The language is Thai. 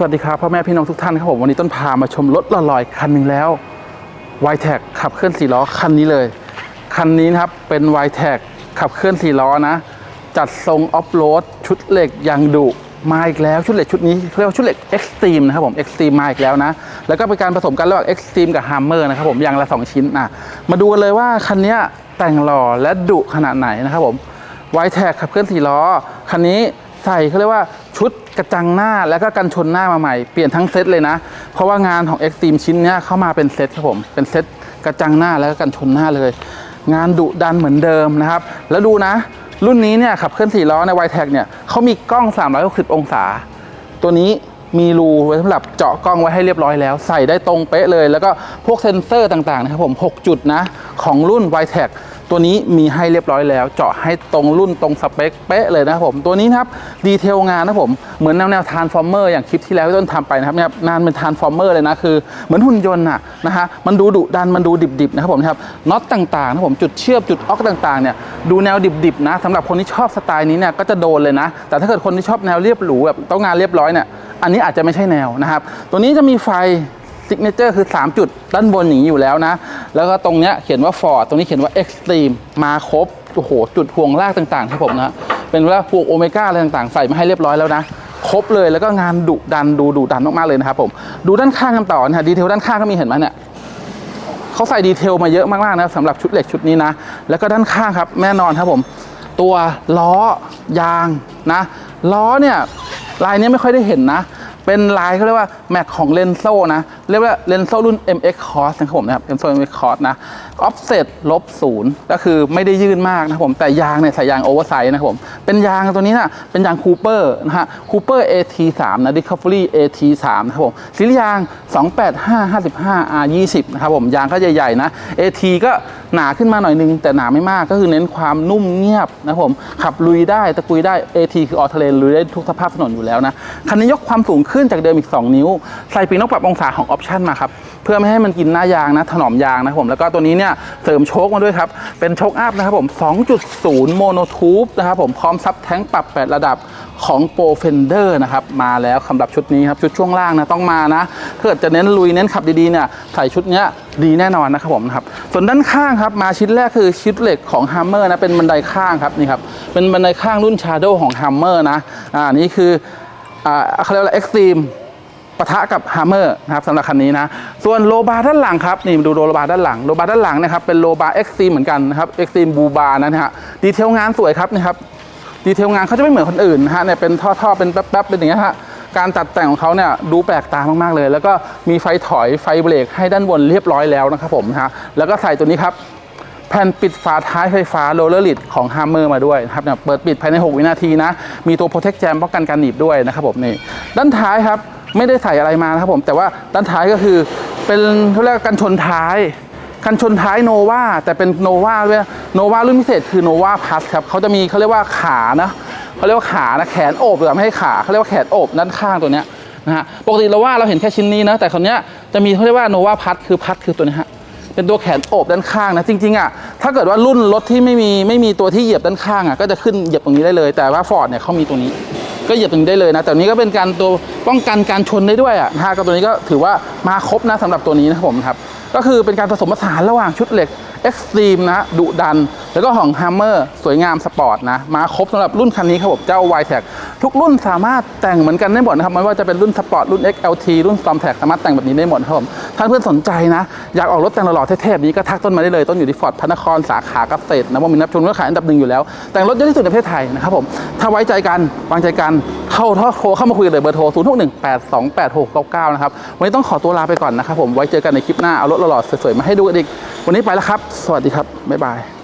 สวัสดีครับพ่อแม่พี่น้องทุกท่านครับผมวันนี้ต้นพามาชมรถละลอยคันหนึ่งแล้วว i แท็ขับเคลื่อนสี่ล้อคันนี้เลย คันนี้นะครับเป็นว i แท็ขับเคลื่อนสี่ล้อนะ จัดทรงออฟโรดชุดเหล็กยางดุมาอีกแล้วชุดเหล็กชุดนี้เรียกว่าชุดเหล็กเอ็กซ์ตรีมนะครับผมเอ็กซ์ตรีมมาอีกแล้วนะ แล้วก็เป็นการผสมกันระหว่างเอ็กซ์ตรีมกับฮัมเมอร์นะครับผมอย่างละสองชิ้นอะมาดูกันเลยว่าคันนี้แต่งหล่อและดุขนาดไหนนะครับผมไวแท็กขับเคลื่อนสี่ล้อคันนี้ ใส่เขาเรียกว่าชุดกระจังหน้าแล้วก็กันชนหน้ามาใหม่ เปลี่ยนทั้งเซตเลยนะ เพราะว่างานของ Extreme ชิ้นนี้เข้ามาเป็นเซตครับผม เป็นเซตกระจังหน้าแล้วก็กันชนหน้าเลย งานดุดันเหมือนเดิมนะครับ แล้วดูนะ รุ่นนี้เนี่ยขับเคลื่อนสี่ล้อในไวแท็กเนี่ยเขามีกล้อง 360 องศา ตัวนี้มีรูไว้สำหรับเจาะกล้องไว้ให้เรียบร้อยแล้ว ใส่ได้ตรงเป๊ะเลย แล้วก็พวกเซ็นเซอร์ต่างๆนะครับผม 6 จุดนะของรุ่น y t e c ตัวนี้มีให้เรียบร้อยแล้ว เจาะให้ตรงรุ่นตรงสเปคเป๊ะเลยนะครับผมตัวนี้นะครับดีเทลงานนะผมเหมือนแนวแนวทานฟอร์เมอร์อย่างคลิปที่แล้วที่ต้นทำไปนะครับเนี่ยนานเป็นทานฟอร์เมอร์เลยนะคือเหมือนหุ่นยนต์น่ะนะฮะมันดูดุดันมันดูดิบๆนะครับผมนะครับน็อตต่างๆนะผมจุดเชื่อมจุดออกต่างๆเนี่ยดูแนวดิบๆนะสำหรับคนที่ชอบสไตล์นี้เนี่ยก็จะโดนเลยนะ แต่ถ้าเกิดคนที่ชอบแนวเรียบหรูแบบต้องงานเรียบร้อยเนี่ยอันนี้อาจจะไม่ใช่แนวนะครับตัวนี้จะมีไฟ ซิกเนเจอร์คือ 3 จุดด้านบนอย่างนี้อยู่แล้วนะ แล้วก็ตรงเนี้ยเขียนว่า Ford ตรงนี้เขียนว่า Extreme มาครบโอ้โหจุดพวงลากต่างๆครับผมนะเป็นว่าพวงโอเมก้าอะไรต่างๆ ใส่มาให้เรียบร้อยแล้วนะครบเลยแล้วก็งานดุดันดูดุดันมากๆเลยนะครับผมดูด้านข้างกันต่อนะฮะดีเทลด้านข้างก็มีเห็นไหมเนี่ยเขาใส่ดีเทลมาเยอะมากๆนะสำหรับชุดเหล็กชุดนี้นะ แล้วก็ด้านข้างครับแน่นอนครับผม ตัวล้อยางนะล้อเนี่ยลายนี้ไม่ค่อยได้เห็นนะ เป็นลายเขาเรียกว่าแม็กของเลนโซนะ เรียกว่าเลนส์โซรุ่น MX Cross นะครับผมนะครับ Lenso MX Cross นะ offset ลบศูนย์ก็คือไม่ได้ยื่นมากนะครับผมแต่ยางเนี่ยใส่ยางโอเวอร์ไซส์นะครับผมเป็นยางตัวนี้นะเป็นยางคูเปอร์นะฮะคูเปอร์ AT3 นะ Discovery AT3 นะครับผมสียาง 285 55 R20 นะครับผมยางก็ใหญ่ๆนะ AT ก็หนาขึ้นมาหน่อยนึง แต่หนาไม่มากก็คือเน้นความนุ่มเงียบนะครับผมขับลุยได้ตะกุยได้ AT คือออเทเลนลุยได้ทุกสภาพถนนอยู่แล้วนะคันนี้ยกความสูงขึ้นจากเดิมอีก 2 นิ้ว ใส่ปีนกปรับองศาของออปชันมาครับเพื่อไม่ให้มันกินหน้ายางนะถนอมยางนะผมแล้วก็ตัวนี้เนี่ยเสริมโชคมาด้วยครับเป็นโชคอัพนะครับผม 2.0 โมโนทูบนะครับผมพร้อมซับแท้งปรับ 8 ระดับของโปรเฟนเดอร์นะครับมาแล้วสำหรับชุดนี้ครับชุดช่วงล่างนะต้องมานะถ้าเกิดจะเน้นลุยเน้นขับดีๆเนี่ยใส่ชุดเนี้ยดีแน่นอนนะครับผมนะครับส่วนด้านข้างครับมาชิ้นแรกคือชิ้นเหล็กของ Hammer นะเป็นบันไดข้างครับนี่ครับเป็นบันไดข้างรุ่น Shadow ของ Hammer นะอ่านี่คืออ่าเขาเรียกว่า Extreme ปะทะกับฮ a มเมอร์นะครับสำหรับคันนี้นะส่วนโลบาร์ด้านหลังครับนี่ดูโลบาร์ด้านหลังโลบาร์ด้านหลังนะครับเป็นโลบาร์เอ็กซ์ซีเหมือนกันนะครับเอ็กซ์ซีบูบาร์นะฮะดีเทลงานสวยครับนี่ครับดีเทลงานเขาจะไม่เหมือนคนอื่นนะฮะเนี่ยเป็นท่อๆเป็นแป๊บๆเป็นอย่างเงี้ยฮะการตัดแต่งของเขาเนี่ยดูแปลกตามากๆเลย แล้วก็มีไฟถอยไฟเบรกให้ด้านบนเรียบร้อยแล้วนะครับผมนะฮะแล้วก็ใส่ตัวนี้ครับแผ่นปิดฝาท้ายไฟฟ้าโรลเลอร์ลิดของฮ h มเมอร์มาด้วยนะครับเนี่ยเปิดปิดภายใน 6 วินาทีนะ มีตัว Protect Jam ป้องกันการหนีบด้วยนะครับผมนี่ด้านท้ายครับ ไม่ได้ใส่อะไรมานะครับผมแต่ว่าด้านท้ายก็คือเป็นเขาเรียกกันชนท้ายกันชนท้ายโนวาแต่เป็นโนวาด้วยโนวารุ่นพิเศษคือโนวาพัสครับเขาจะมีเขาเรียกว่าขานะเขาเรียกว่าขานะแขนโอบหรือไม่ให้ขาเขาเรียกว่าแขนโอบด้านข้างตัวเนี้ยนะฮะปกติเราว่าเราเห็นแค่ชิ้นนี้นะแต่คนเนี้ยจะมีเขาเรียกว่าโนวาพัสคือพัสคือตัวนี้ฮะเป็นตัวแขนโอบด้านข้างนะจริงๆอะถ้าเกิดว่ารุ่นรถที่ไม่มีไม่มีตัวที่เหยียบด้านข้างอะก็จะขึ้นเหยียบตรงนี้ได้เลย แต่ว่าฟอร์ดเนี่ยเขามีตรงนี้ ก็เหยียบตรงนี้ได้เลยนะ แต่อันนี้ก็เป็นการตัวป้องกันการชนได้ด้วยอะนะฮะก็ตัวนี้ก็ถือว่ามาครบนะสำหรับตัวนี้นะครับผมครับก็คือเป็นการผสมผสานระหว่างชุดเหล็ก Extreme นะดุดัน แล้วก็ของ Hammer สวยงามสปอร์ตนะ มาครบสำหรับรุ่นคันนี้ครับผมเจ้า y t e c ทุกรุ่นสามารถแต่งเหมือนกันได้หมดนะครับไม่ว่าจะเป็นรุ่นสปอร์ตรุ่น XLT รุ่น Storm t a g สามารถแต่งแบบนี้ได้หมดครับผมถ้าเพื่อนสนใจนะ อยากออกรถแต่งหล่อๆเท่ๆนี้ก็ทักต้นมาได้เลยต้นอยู่ที่ฟอร์ดพระนครสาขาเกษตรนะว่ามีนับชมก็ขายอันดับหนึ่งอยู่แล้ว แต่งรถเยอะที่สุดในประเทศไทยนะครับผมถ้าไว้ใจกันวางใจกันเข้าโทรเข้ามาคุยกันเลยเบอร์โทร0 6 1 8 2 8 6 9 9นะครับวันนี้ต้องขอตัวลาไปก่อนนะครับผมไว้เจอกันในคลิปหน้าเอารถหล่อๆสวยๆมาให้ดูกันอีก วันนี้ไปแล้วครับ สวัสดีครับ บ๊ายบาย